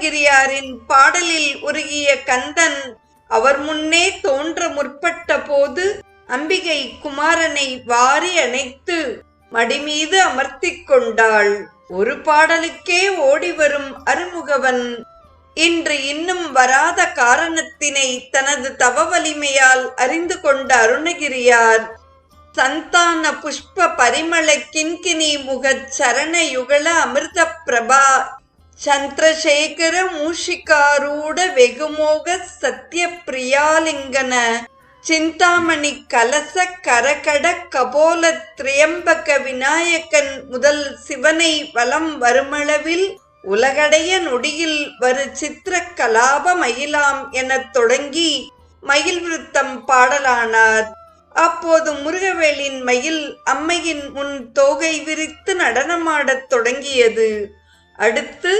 அருணகிரியாரின் பாடலில் உருகிய கந்தன் அவர் முன்னே தோன்ற முற்பட்ட போது அம்பிகை குமாரனை வாரி அணைத்து மடிமீது அமர்த்திக் கொண்டாள். ஒரு பாடலுக்கே ஓடி வரும் அருமுகவன். இன்று இன்னும் வராத காரணத்தினை தனது தவ வலிமையால் அறிந்து கொண்ட அருணகிரியார் சந்தான புஷ்ப பரிமள கிண்கிணி முகச் சரண யுகல அமிர்த பிரபா சந்திரசேகர மூஷிகாரூட வெகுமோக சத்ய பிரியாலிங்கன சிந்தாமணி கலச கரகட கபோல திரியம்பக விநாயகன் முதல் சிவனை வலம் வருமளவில் உலகடைய நொடியில் வரு சித்திர கலாப மயிலாம் எனத் தொடங்கி மயில் விருத்தம் பாடலானார். அப்போது முருகவேலின் மயில் அம்மையின் முன் தோகை விரித்து நடனமாடத் தொடங்கியது. அடுத்து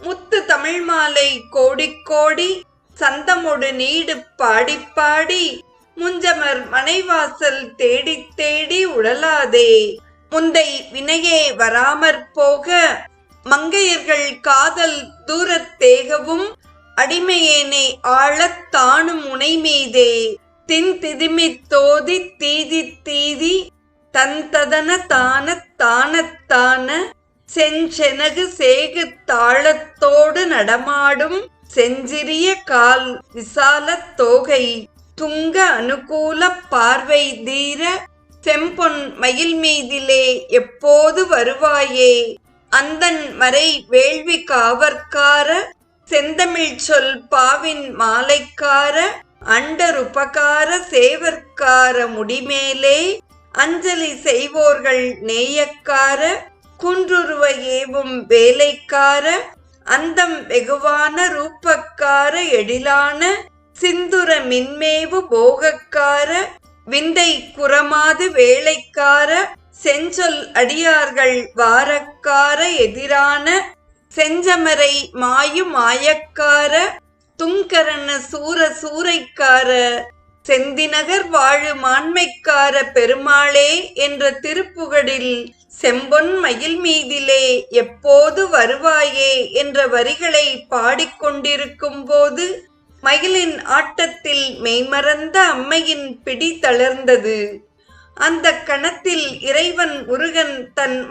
முத்து தமிழ் மாலை கோடிக்கோடி சந்தமொடு நீடு பாடி பாடி முஞ்சமர் மனைவாசல் தேடித் தேடி உழலாதே. முந்தை வினையே வராமற் போக மங்கையர்கள் காதல் தூரத்தேகவும் அடிமையேனை ஆழத் தானும் முனை மீதே தின் திதிமி தோதி தீதி தீதி தந்ததன தான தானத்தான செஞ்செனகு சேகு தாளத்தோடு நடமாடும் செஞ்சிறிய கால் விசாலத் தோகை துங்க அனுகூல பார்வை தீர செம்பொன் மயில் மீதிலே எப்போது வருவாயே? அந்தன் மறை வேள்வி காவற்கார செந்தமிழ் சொல் பாவின் மாலைக்கார அண்டருபகார சேவற்கார முடிமேலே அஞ்சலி செய்வோர்கள் நேயக்கார குன்றுருவ ஏவும் வேலைக்கார அந்தம் வெகுவான ரூபக்கார எழிலான சிந்துர மின்மேவு போகக்கார விந்தை குறமாது வேலைக்கார செஞ்சொல் அடியார்கள் வாரக்கார எதிரான செஞ்சமரை மாயு மாயக்கார துங்கரண சூர சூறைக்கார செந்திநகர் வாழு மாண்மைக்கார பெருமாளே என்ற திருப்புகடில் செம்பொன் மயில் மீதிலே எப்போது வருவாயே என்ற வரிகளை பாடிக்கொண்டிருக்கும் போது மயிலின் ஆட்டத்தில் மெய்மறந்த அம்மையின் பிடி தளர்ந்தது. அந்த கணத்தில் இறைவன் முருகன் தன்